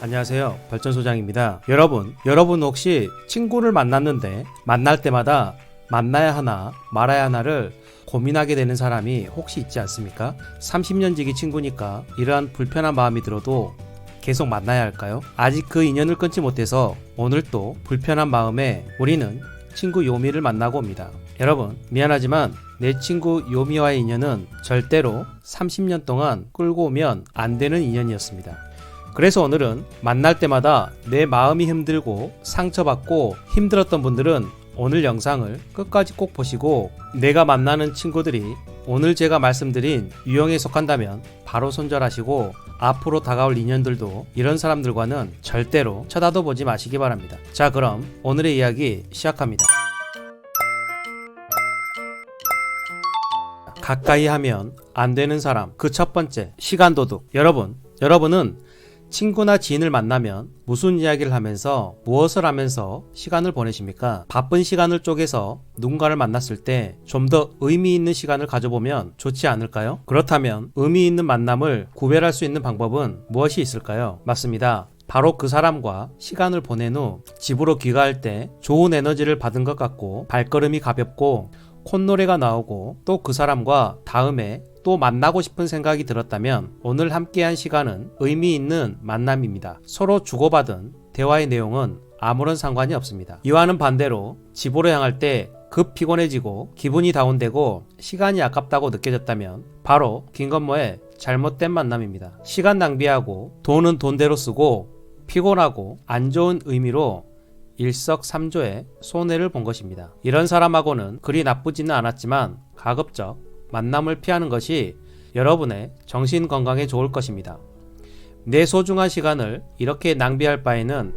안녕하세요. 발전소장입니다. 여러분, 여러분 혹시 친구를 만났는데 만날 때마다 만나야 하나 말아야 하나를 고민하게 되는 사람이 혹시 있지 않습니까? 30년 지기 친구니까 이러한 불편한 마음이 들어도 계속 만나야 할까요? 아직 그 인연을 끊지 못해서 오늘 또 불편한 마음에 우리는 친구 요미를 만나고 옵니다. 여러분, 미안하지만 내 친구 요미와의 인연은 절대로 30년 동안 끌고 오면 안 되는 인연이었습니다. 그래서 오늘은 만날 때마다 내 마음이 힘들고 상처받고 힘들었던 분들은 오늘 영상을 끝까지 꼭 보시고 내가 만나는 친구들이 오늘 제가 말씀드린 유형에 속한다면 바로 손절하시고 앞으로 다가올 인연들도 이런 사람들과는 절대로 쳐다도 보지 마시기 바랍니다. 자, 그럼 오늘의 이야기 시작합니다. 가까이 하면 안 되는 사람. 그 첫 번째, 시간 도둑. 여러분, 여러분은 친구나 지인을 만나면 무슨 이야기를 하면서 무엇을 하면서 시간을 보내십니까? 바쁜 시간을 쪼개서 누군가를 만났을 때 좀 더 의미 있는 시간을 가져보면 좋지 않을까요? 그렇다면 의미 있는 만남을 구별할 수 있는 방법은 무엇이 있을까요? 맞습니다. 바로 그 사람과 시간을 보낸 후 집으로 귀가할 때 좋은 에너지를 받은 것 같고 발걸음이 가볍고 콧노래가 나오고 또 그 사람과 다음에 또 만나고 싶은 생각이 들었다면 오늘 함께한 시간은 의미 있는 만남입니다. 서로 주고받은 대화의 내용은 아무런 상관이 없습니다. 이와는 반대로 집으로 향할 때 급 피곤해지고 기분이 다운되고 시간이 아깝다고 느껴졌다면 바로 김건모의 잘못된 만남입니다. 시간 낭비하고 돈은 돈대로 쓰고 피곤하고 안 좋은 의미로 일석삼조의 손해를 본 것입니다. 이런 사람하고는 그리 나쁘지는 않았지만 가급적 만남을 피하는 것이 여러분의 정신 건강에 좋을 것입니다. 내 소중한 시간을 이렇게 낭비할 바에는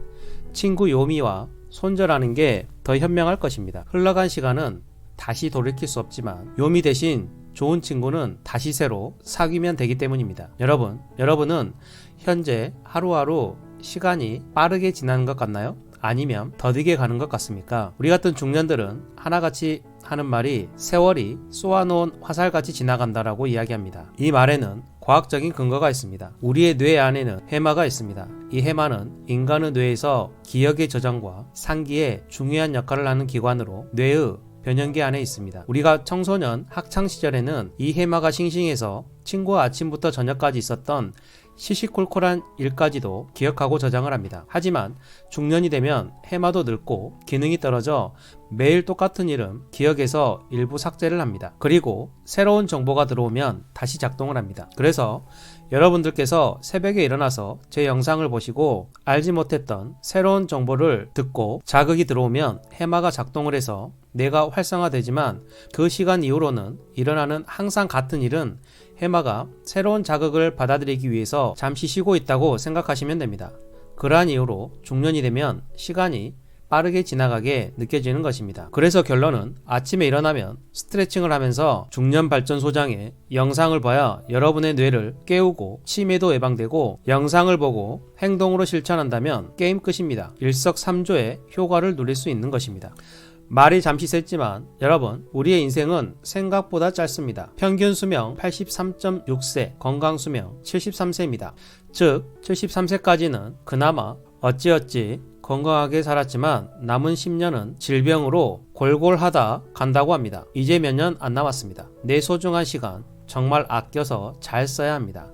친구 요미와 손절하는 게 더 현명할 것입니다. 흘러간 시간은 다시 돌이킬 수 없지만 요미 대신 좋은 친구는 다시 새로 사귀면 되기 때문입니다. 여러분, 여러분은 현재 하루하루 시간이 빠르게 지나는 것 같나요? 아니면 더디게 가는 것 같습니까? 우리 같은 중년들은 하나같이 하는 말이 세월이 쏘아놓은 화살같이 지나간다라고 이야기합니다. 이 말에는 과학적인 근거가 있습니다. 우리의 뇌 안에는 해마가 있습니다. 이 해마는 인간의 뇌에서 기억의 저장과 상기에 중요한 역할을 하는 기관으로 뇌의 변형계 안에 있습니다. 우리가 청소년 학창 시절에는 이 해마가 싱싱해서 친구와 아침부터 저녁까지 있었던 시시콜콜한 일까지도 기억하고 저장을 합니다. 하지만 중년이 되면 해마도 늙고 기능이 떨어져 매일 똑같은 일은 기억에서 일부 삭제를 합니다. 그리고 새로운 정보가 들어오면 다시 작동을 합니다. 그래서 여러분들께서 새벽에 일어나서 제 영상을 보시고 알지 못했던 새로운 정보를 듣고 자극이 들어오면 해마가 작동을 해서 뇌가 활성화되지만 그 시간 이후로는 일어나는 항상 같은 일은 해마가 새로운 자극을 받아들이기 위해서 잠시 쉬고 있다고 생각하시면 됩니다. 그러한 이유로 중년이 되면 시간이 빠르게 지나가게 느껴지는 것입니다. 그래서 결론은 아침에 일어나면 스트레칭을 하면서 중년 발전 소장의 영상을 봐야 여러분의 뇌를 깨우고 치매도 예방되고 영상을 보고 행동으로 실천한다면 게임 끝입니다. 일석삼조의 효과를 누릴 수 있는 것입니다. 말이 잠시 셌지만 여러분 우리의 인생은 생각보다 짧습니다. 평균 수명 83.6세, 건강 수명 73세입니다. 즉 73세까지는 그나마 어찌어찌 건강하게 살았지만 남은 10년은 질병으로 골골하다 간다고 합니다. 이제 몇 년 안 남았습니다. 내 소중한 시간 정말 아껴서 잘 써야 합니다.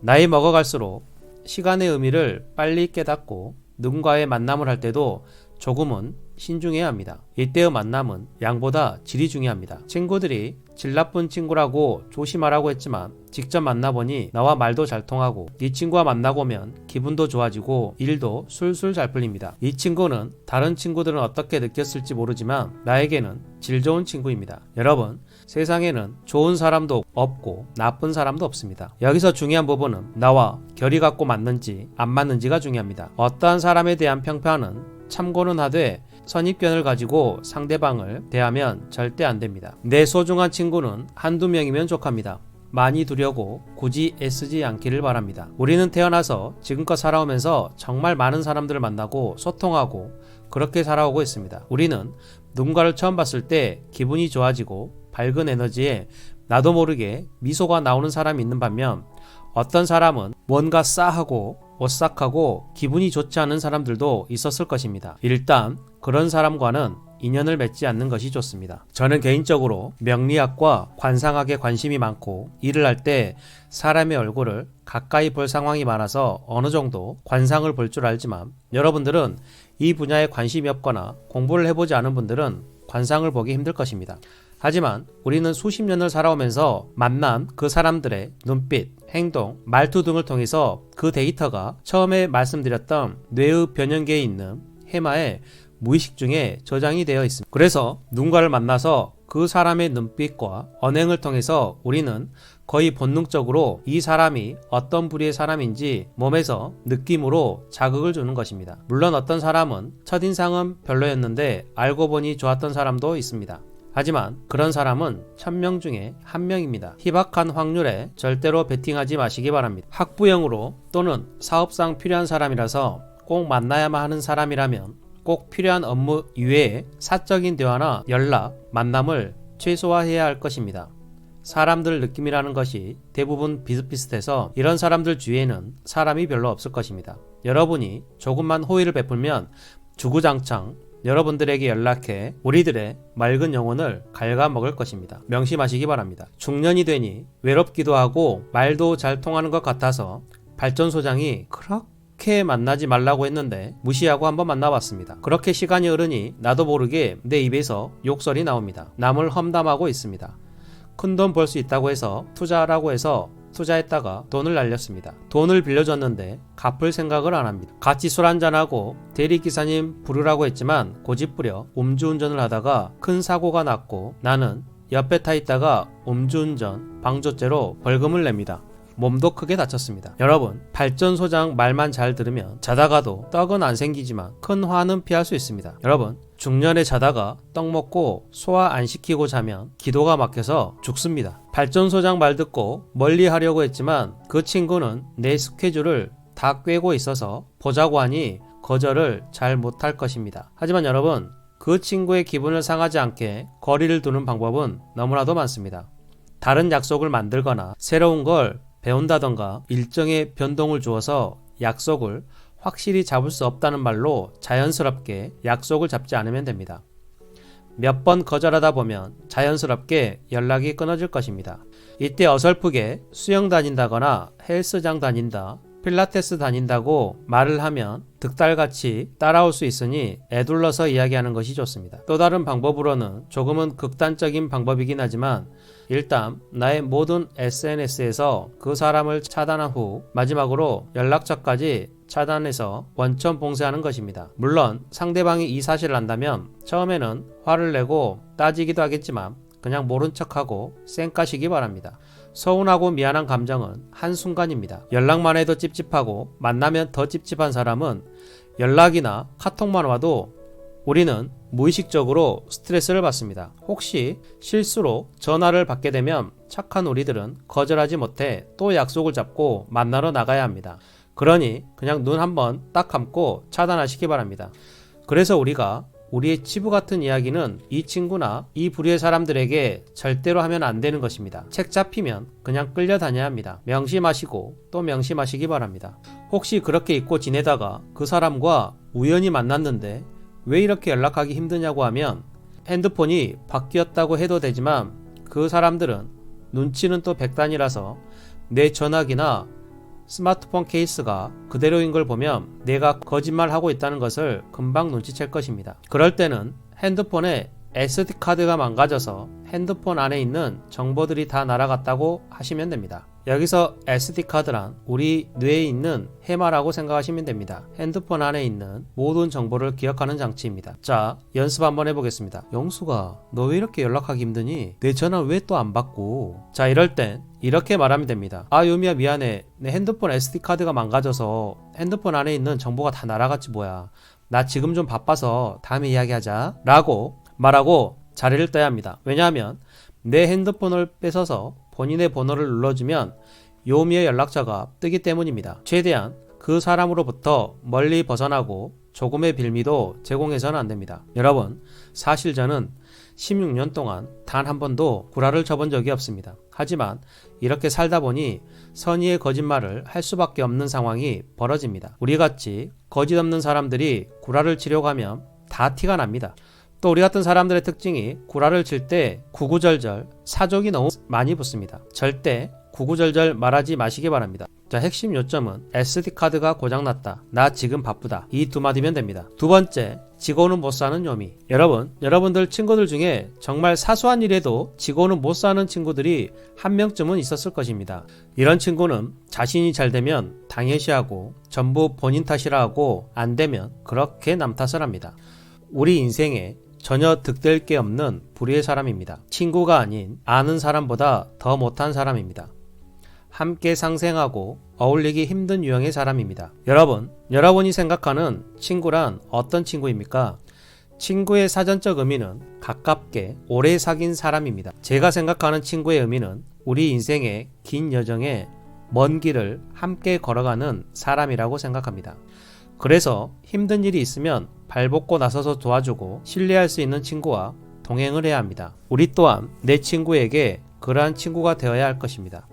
나이 먹어갈수록 시간의 의미를 빨리 깨닫고 누군가의 만남을 할 때도 조금은 신중해야 합니다. 이때의 만남은 양보다 질이 중요합니다. 친구들이 질 나쁜 친구라고 조심하라고 했지만 직접 만나보니 나와 말도 잘 통하고 이 친구와 만나보면 기분도 좋아지고 일도 술술 잘 풀립니다. 이 친구는 다른 친구들은 어떻게 느꼈을지 모르지만 나에게는 질 좋은 친구입니다. 여러분 세상에는 좋은 사람도 없고 나쁜 사람도 없습니다. 여기서 중요한 부분은 나와 결이 갖고 맞는지 안 맞는지가 중요합니다. 어떠한 사람에 대한 평판은 참고는 하되 선입견을 가지고 상대방을 대하면 절대 안 됩니다. 내 소중한 친구는 한두 명이면 족합니다. 많이 두려고 굳이 애쓰지 않기를 바랍니다. 우리는 태어나서 지금껏 살아오면서 정말 많은 사람들을 만나고 소통하고 그렇게 살아오고 있습니다. 우리는 누군가를 처음 봤을 때 기분이 좋아지고 밝은 에너지에 나도 모르게 미소가 나오는 사람이 있는 반면 어떤 사람은 뭔가 싸하고 오싹하고 기분이 좋지 않은 사람들도 있었을 것입니다. 일단 그런 사람과는 인연을 맺지 않는 것이 좋습니다. 저는 개인적으로 명리학과 관상학에 관심이 많고 일을 할 때 사람의 얼굴을 가까이 볼 상황이 많아서 어느 정도 관상을 볼 줄 알지만 여러분들은 이 분야에 관심이 없거나 공부를 해보지 않은 분들은 관상을 보기 힘들 것입니다. 하지만 우리는 수십 년을 살아오면서 만난 그 사람들의 눈빛, 행동, 말투 등을 통해서 그 데이터가 처음에 말씀드렸던 뇌의 변형계에 있는 해마에 무의식 중에 저장이 되어 있습니다. 그래서 누군가를 만나서 그 사람의 눈빛과 언행을 통해서 우리는 거의 본능적으로 이 사람이 어떤 부류의 사람인지 몸에서 느낌으로 자극을 주는 것입니다. 물론 어떤 사람은 첫인상은 별로였는데 알고 보니 좋았던 사람도 있습니다. 하지만 그런 사람은 천명 중에 한 명입니다. 희박한 확률에 절대로 베팅하지 마시기 바랍니다. 학부형으로 또는 사업상 필요한 사람이라서 꼭 만나야만 하는 사람이라면 꼭 필요한 업무 이외에 사적인 대화나 연락, 만남을 최소화해야 할 것입니다. 사람들 느낌이라는 것이 대부분 비슷비슷해서 이런 사람들 주위에는 사람이 별로 없을 것입니다. 여러분이 조금만 호의를 베풀면 주구장창 여러분들에게 연락해 우리들의 맑은 영혼을 갉아먹을 것입니다. 명심하시기 바랍니다. 중년이 되니 외롭기도 하고 말도 잘 통하는 것 같아서 발전소장이 그렇게 만나지 말라고 했는데 무시하고 한번 만나봤습니다. 그렇게 시간이 흐르니 나도 모르게 내 입에서 욕설이 나옵니다. 남을 험담하고 있습니다. 큰 돈 벌 수 있다고 해서 투자라고 해서 투자했다가 돈을 날렸습니다. 돈을 빌려줬는데 갚을 생각을 안 합니다. 같이 술 한잔하고 대리기사님 부르라고 했지만 고집부려 음주운전을 하다가 큰 사고가 났고 나는 옆에 타 있다가 음주운전 방조죄로 벌금을 냅니다. 몸도 크게 다쳤습니다. 여러분, 발전소장 말만 잘 들으면 자다가도 떡은 안 생기지만 큰 화는 피할 수 있습니다. 여러분, 중년에 자다가 떡 먹고 소화 안 시키고 자면 기도가 막혀서 죽습니다. 발전소장 말 듣고 멀리 하려고 했지만 그 친구는 내 스케줄을 다 꿰고 있어서 보자고 하니 거절을 잘 못할 것입니다. 하지만 여러분, 그 친구의 기분을 상하지 않게 거리를 두는 방법은 너무나도 많습니다. 다른 약속을 만들거나 새로운 걸 배운다던가 일정의 변동을 주어서 약속을 확실히 잡을 수 없다는 말로 자연스럽게 약속을 잡지 않으면 됩니다. 몇 번 거절하다 보면 자연스럽게 연락이 끊어질 것입니다. 이때 어설프게 수영 다닌다거나 헬스장 다닌다, 필라테스 다닌다고 말을 하면 득달같이 따라올 수 있으니 애둘러서 이야기하는 것이 좋습니다. 또 다른 방법으로는 조금은 극단적인 방법이긴 하지만 일단 나의 모든 SNS에서 그 사람을 차단한 후 마지막으로 연락처까지 차단해서 원천 봉쇄하는 것입니다. 물론 상대방이 이 사실을 안다면 처음에는 화를 내고 따지기도 하겠지만 그냥 모른 척하고 쌩까시기 바랍니다. 서운하고 미안한 감정은 한순간입니다. 연락만 해도 찝찝하고 만나면 더 찝찝한 사람은 연락이나 카톡만 와도 우리는 무의식적으로 스트레스를 받습니다. 혹시 실수로 전화를 받게 되면 착한 우리들은 거절하지 못해 또 약속을 잡고 만나러 나가야 합니다. 그러니 그냥 눈 한번 딱 감고 차단하시기 바랍니다. 그래서 우리가 우리의 치부 같은 이야기는 이 친구나 이 부류의 사람들에게 절대로 하면 안 되는 것입니다. 책 잡히면 그냥 끌려다녀야 합니다. 명심하시고 또 명심하시기 바랍니다. 혹시 그렇게 잊고 지내다가 그 사람과 우연히 만났는데 왜 이렇게 연락하기 힘드냐고 하면 핸드폰이 바뀌었다고 해도 되지만 그 사람들은 눈치는 또 백단이라서 내 전화기나 스마트폰 케이스가 그대로인 걸 보면 내가 거짓말하고 있다는 것을 금방 눈치챌 것입니다. 그럴 때는 핸드폰에 SD카드가 망가져서 핸드폰 안에 있는 정보들이 다 날아갔다고 하시면 됩니다. 여기서 SD카드란 우리 뇌에 있는 해마라고 생각하시면 됩니다. 핸드폰 안에 있는 모든 정보를 기억하는 장치입니다. 자, 연습 한번 해보겠습니다. 영수가, 너 왜 이렇게 연락하기 힘드니? 내 전화 왜 또 안 받고? 자, 이럴 땐 이렇게 말하면 됩니다. 아, 요미야 미안해. 내 핸드폰 SD카드가 망가져서 핸드폰 안에 있는 정보가 다 날아갔지 뭐야. 나 지금 좀 바빠서 다음에 이야기하자. 라고 말하고 자리를 떠야 합니다. 왜냐하면 내 핸드폰을 뺏어서 본인의 번호를 눌러주면 요미의 연락처가 뜨기 때문입니다. 최대한 그 사람으로부터 멀리 벗어나고 조금의 빌미도 제공해서는 안 됩니다. 여러분, 사실 저는 16년 동안 단 한 번도 구라를 쳐본 적이 없습니다. 하지만 이렇게 살다 보니 선의의 거짓말을 할 수밖에 없는 상황이 벌어집니다. 우리 같이 거짓 없는 사람들이 구라를 치려고 하면 다 티가 납니다. 또 우리 같은 사람들의 특징이 구라를 칠 때 구구절절 사족이 너무 많이 붙습니다. 절대 구구절절 말하지 마시기 바랍니다. 자, 핵심 요점은 SD카드가 고장났다. 나 지금 바쁘다. 이 두 마디면 됩니다. 두 번째, 지고는 못 사는 요미. 여러분, 여러분들 친구들 중에 정말 사소한 일에도 지고는 못 사는 친구들이 한 명쯤은 있었을 것입니다. 이런 친구는 자신이 잘 되면 당연시하고 전부 본인 탓이라 하고 안 되면 그렇게 남 탓을 합니다. 우리 인생에 전혀 득될 게 없는 불의의 사람입니다. 친구가 아닌 아는 사람보다 더 못한 사람입니다. 함께 상생하고 어울리기 힘든 유형의 사람입니다. 여러분, 여러분이 생각하는 친구란 어떤 친구입니까? 친구의 사전적 의미는 가깝게 오래 사귄 사람입니다. 제가 생각하는 친구의 의미는 우리 인생의 긴 여정에 먼 길을 함께 걸어가는 사람이라고 생각합니다. 그래서 힘든 일이 있으면 발벗고 나서서 도와주고 신뢰할 수 있는 친구와 동행을 해야 합니다. 우리 또한 내 친구에게 그러한 친구가 되어야 할 것입니다.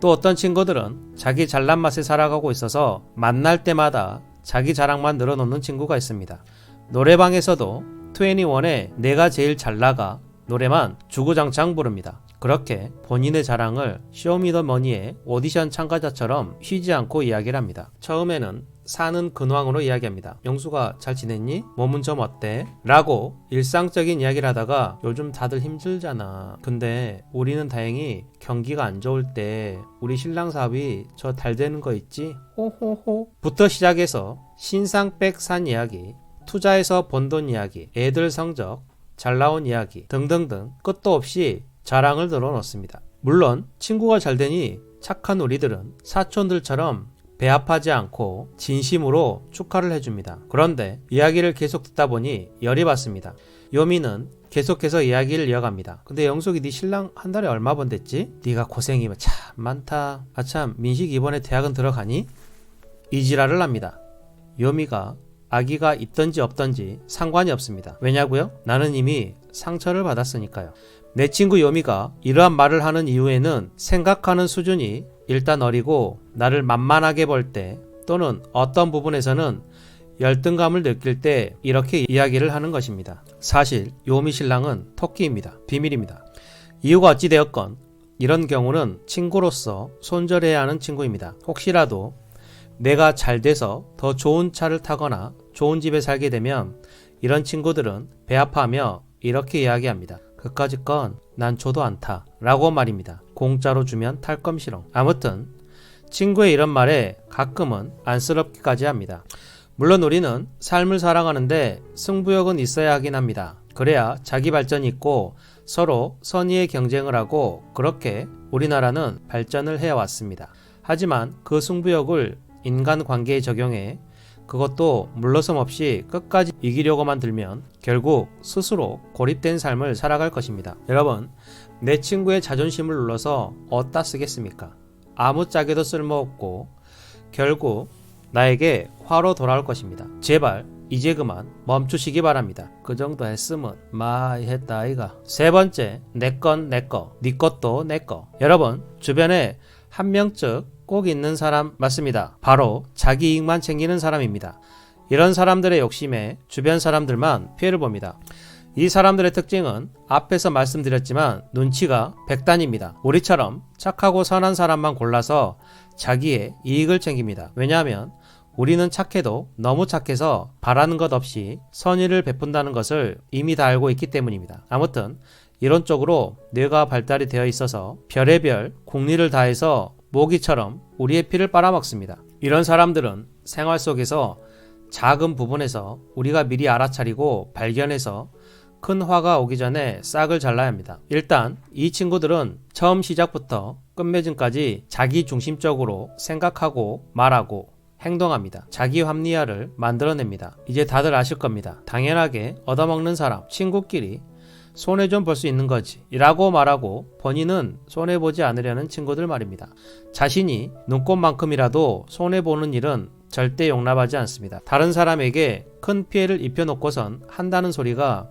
또 어떤 친구들은 자기 잘난 맛에 살아가고 있어서 만날 때마다 자기 자랑만 늘어놓는 친구가 있습니다. 노래방에서도 21의 내가 제일 잘 나가 노래만 주구장창 부릅니다. 그렇게 본인의 자랑을 쇼미더머니의 오디션 참가자처럼 쉬지 않고 이야기를 합니다. 처음에는 사는 근황으로 이야기합니다. 영수가 잘 지냈니? 몸은 좀 어때? 라고 일상적인 이야기를 하다가 요즘 다들 힘들잖아. 근데 우리는 다행히 경기가 안 좋을 때 우리 신랑 사업이 저잘 되는 거 있지? 호호호. 부터 시작해서 신상백 산 이야기, 투자해서 번 돈 이야기, 애들 성적, 잘 나온 이야기 등등등 끝도 없이 자랑을 늘어놓습니다. 물론 친구가 잘 되니 착한 우리들은 사촌들처럼 배합하지 않고 진심으로 축하를 해줍니다. 그런데 이야기를 계속 듣다 보니 열이 받습니다. 요미는 계속해서 이야기를 이어갑니다. 근데 영숙이 네 신랑 한 달에 얼마 번댔지? 네가 고생이 참 많다. 아참 민식 이번에 대학은 들어가니? 이지랄을 합니다. 요미가 아기가 있던지 없던지 상관이 없습니다. 왜냐고요? 나는 이미 상처를 받았으니까요. 내 친구 요미가 이러한 말을 하는 이유에는 생각하는 수준이 일단 어리고 나를 만만하게 볼 때 또는 어떤 부분에서는 열등감을 느낄 때 이렇게 이야기를 하는 것입니다. 사실 요미 신랑은 토끼입니다. 비밀입니다. 이유가 어찌되었건 이런 경우는 친구로서 손절해야 하는 친구입니다. 혹시라도 내가 잘 돼서 더 좋은 차를 타거나 좋은 집에 살게 되면 이런 친구들은 배 아파하며 이렇게 이야기합니다. 그까짓 건 난 줘도 않다. 라고 말입니다. 공짜로 주면 탈검 싫어. 아무튼 친구의 이런 말에 가끔은 안쓰럽기까지 합니다. 물론 우리는 삶을 살아가는데 승부욕은 있어야 하긴 합니다. 그래야 자기 발전이 있고 서로 선의의 경쟁을 하고 그렇게 우리나라는 발전을 해왔습니다. 하지만 그 승부욕을 인간 관계에 적용해 그것도 물러섬 없이 끝까지 이기려고만 들면 결국 스스로 고립된 삶을 살아갈 것입니다. 여러분, 내 친구의 자존심을 눌러서 어디다 쓰겠습니까? 아무짝에도 쓸모없고 결국 나에게 화로 돌아올 것입니다. 제발 이제 그만 멈추시기 바랍니다. 그 정도 했으면 마이 했다 아이가. 세 번째, 내 건 내 거, 네 것도 내 거. 여러분, 주변에 한 명쯤 꼭 있는 사람 맞습니다. 바로 자기 이익만 챙기는 사람입니다. 이런 사람들의 욕심에 주변 사람들만 피해를 봅니다. 이 사람들의 특징은 앞에서 말씀드렸지만 눈치가 백단입니다. 우리처럼 착하고 선한 사람만 골라서 자기의 이익을 챙깁니다. 왜냐하면 우리는 착해도 너무 착해서 바라는 것 없이 선의를 베푼다는 것을 이미 다 알고 있기 때문입니다. 아무튼 이론적으로 뇌가 발달이 되어 있어서 별의별 공리를 다해서 모기처럼 우리의 피를 빨아먹습니다. 이런 사람들은 생활 속에서 작은 부분에서 우리가 미리 알아차리고 발견해서 큰 화가 오기 전에 싹을 잘라야 합니다. 일단 이 친구들은 처음 시작부터 끝맺음까지 자기 중심적으로 생각하고 말하고 행동합니다. 자기 합리화를 만들어냅니다. 이제 다들 아실 겁니다. 당연하게 얻어먹는 사람, 친구끼리 손해 좀 볼 수 있는 거지. 라고 말하고 본인은 손해보지 않으려는 친구들 말입니다. 자신이 눈꽃만큼이라도 손해보는 일은 절대 용납하지 않습니다. 다른 사람에게 큰 피해를 입혀놓고선 한다는 소리가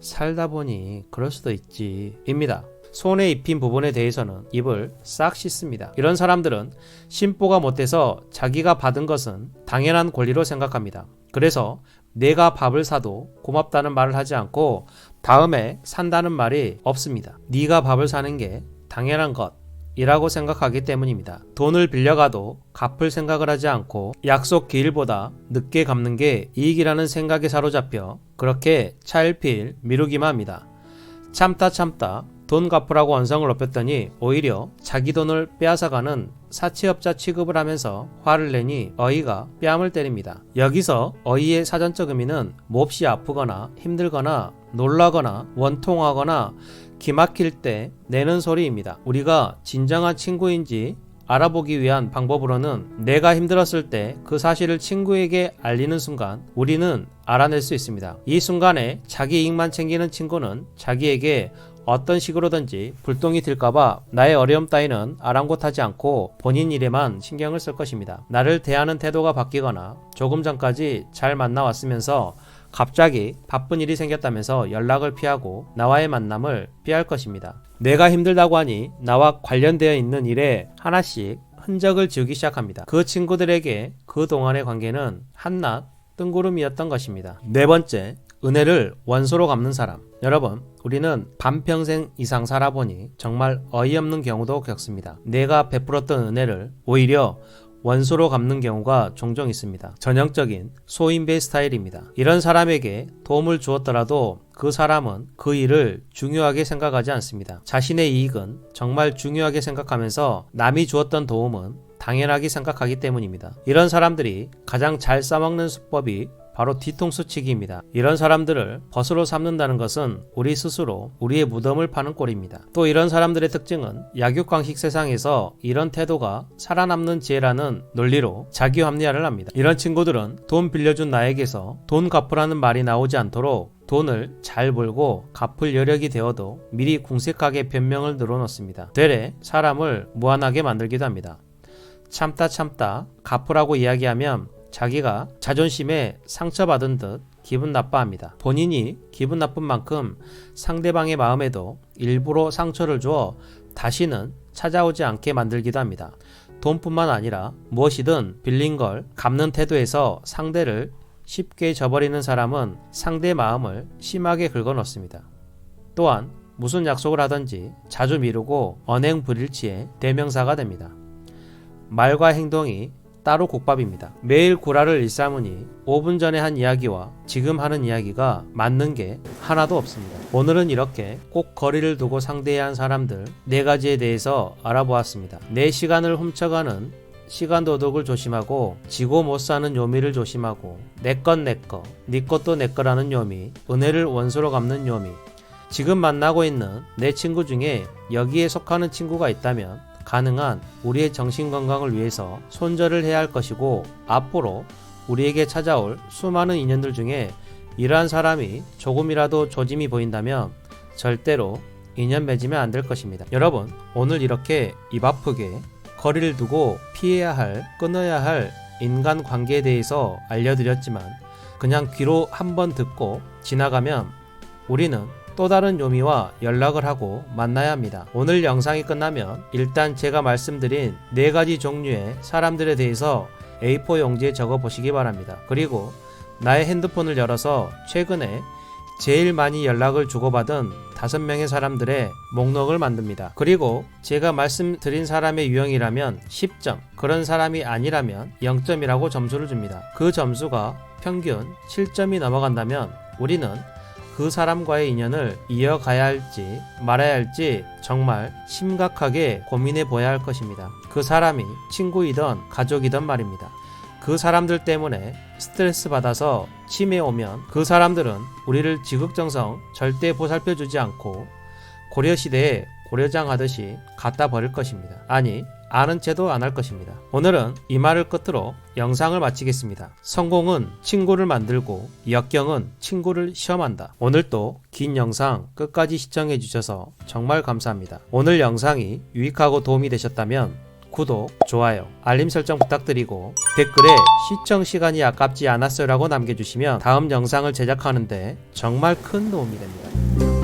살다 보니 그럴 수도 있지. 입니다. 손에 입힌 부분에 대해서는 입을 싹 씻습니다. 이런 사람들은 심보가 못돼서 자기가 받은 것은 당연한 권리로 생각합니다. 그래서 내가 밥을 사도 고맙다는 말을 하지 않고 다음에 산다는 말이 없습니다. 네가 밥을 사는 게 당연한 것. 이라고 생각하기 때문입니다. 돈을 빌려가도 갚을 생각을 하지 않고 약속 기일보다 늦게 갚는 게 이익이라는 생각에 사로잡혀 그렇게 차일피일 미루기만 합니다. 참다 참다 돈 갚으라고 언성을 높였더니 오히려 자기 돈을 빼앗아가는 사채업자 취급을 하면서 화를 내니 어이가 뺨을 때립니다. 여기서 어이의 사전적 의미는 몹시 아프거나 힘들거나 놀라거나 원통하거나 기막힐 때 내는 소리입니다. 우리가 진정한 친구인지 알아보기 위한 방법으로는 내가 힘들었을 때 그 사실을 친구에게 알리는 순간 우리는 알아낼 수 있습니다. 이 순간에 자기 이익만 챙기는 친구는 자기에게 어떤 식으로든지 불똥이 튈까봐 나의 어려움 따위는 아랑곳하지 않고 본인 일에만 신경을 쓸 것입니다. 나를 대하는 태도가 바뀌거나 조금 전까지 잘 만나왔으면서 갑자기 바쁜 일이 생겼다면서 연락을 피하고 나와의 만남을 피할 것입니다. 내가 힘들다고 하니 나와 관련되어 있는 일에 하나씩 흔적을 지우기 시작합니다. 그 친구들에게 그 동안의 관계는 한낱 뜬구름이었던 것입니다. 네 번째, 은혜를 원소로 갚는 사람. 여러분, 우리는 반평생 이상 살아보니 정말 어이없는 경우도 겪습니다. 내가 베풀었던 은혜를 오히려 원소로 갚는 경우가 종종 있습니다. 전형적인 소인배 스타일입니다. 이런 사람에게 도움을 주었더라도 그 사람은 그 일을 중요하게 생각하지 않습니다. 자신의 이익은 정말 중요하게 생각하면서 남이 주었던 도움은 당연하게 생각하기 때문입니다. 이런 사람들이 가장 잘 써먹는 수법이 바로 뒤통수 치기입니다. 이런 사람들을 벗으로 삼는다는 것은 우리 스스로 우리의 무덤을 파는 꼴입니다. 또 이런 사람들의 특징은 약육강식 세상에서 이런 태도가 살아남는 지혜라는 논리로 자기 합리화를 합니다. 이런 친구들은 돈 빌려준 나에게서 돈 갚으라는 말이 나오지 않도록 돈을 잘 벌고 갚을 여력이 되어도 미리 궁색하게 변명을 늘어놓습니다. 되레 사람을 무한하게 만들기도 합니다. 참다 참다 갚으라고 이야기하면 자기가 자존심에 상처받은 듯 기분 나빠합니다. 본인이 기분 나쁜 만큼 상대방의 마음에도 일부러 상처를 주어 다시는 찾아오지 않게 만들기도 합니다. 돈뿐만 아니라 무엇이든 빌린 걸 갚는 태도에서 상대를 쉽게 저버리는 사람은 상대 마음을 심하게 긁어놓습니다. 또한 무슨 약속을 하든지 자주 미루고 언행 불일치의 대명사가 됩니다. 말과 행동이 따로 국밥입니다. 매일 구라를 일삼으니 5분 전에 한 이야기와 지금 하는 이야기가 맞는 게 하나도 없습니다. 오늘은 이렇게 꼭 거리를 두고 상대해야 한 사람들 네 가지에 대해서 알아보았습니다. 내 시간을 훔쳐가는 시간 도둑을 조심하고 지고 못 사는 요미를 조심하고 내 건 내꺼 네 것도 내 거라는 요미 은혜를 원수로 갚는 요미 지금 만나고 있는 내 친구 중에 여기에 속하는 친구가 있다면 가능한 우리의 정신 건강을 위해서 손절을 해야 할 것이고 앞으로 우리에게 찾아올 수많은 인연들 중에 이러한 사람이 조금이라도 조짐이 보인다면 절대로 인연 맺으면 안 될 것입니다. 여러분, 오늘 이렇게 입 아프게 거리를 두고 피해야 할, 끊어야 할 인간 관계에 대해서 알려드렸지만 그냥 귀로 한번 듣고 지나가면 우리는 또 다른 요미와 연락을 하고 만나야 합니다. 오늘 영상이 끝나면 일단 제가 말씀드린 네 가지 종류의 사람들에 대해서 A4 용지에 적어 보시기 바랍니다. 그리고 나의 핸드폰을 열어서 최근에 제일 많이 연락을 주고받은 다섯 명의 사람들의 목록을 만듭니다. 그리고 제가 말씀드린 사람의 유형이라면 10점, 그런 사람이 아니라면 0점이라고 점수를 줍니다. 그 점수가 평균 7점이 넘어간다면 우리는 그 사람과의 인연을 이어가야 할지 말아야 할지 정말 심각하게 고민해 보아야 할 것입니다. 그 사람이 친구이던 가족이던 말입니다. 그 사람들 때문에 스트레스 받아서 치매 오면 그 사람들은 우리를 지극정성 절대 보살펴 주지 않고 고려시대에 고려장 하듯이 갖다 버릴 것입니다. 아니, 아는 채도 안 할 것입니다. 오늘은 이 말을 끝으로 영상을 마치겠습니다. 성공은 친구를 만들고 역경은 친구를 시험한다. 오늘도 긴 영상 끝까지 시청해 주셔서 정말 감사합니다. 오늘 영상이 유익하고 도움이 되셨다면 구독, 좋아요, 알림 설정 부탁드리고 댓글에 시청 시간이 아깝지 않았어요라고 남겨주시면 다음 영상을 제작하는데 정말 큰 도움이 됩니다.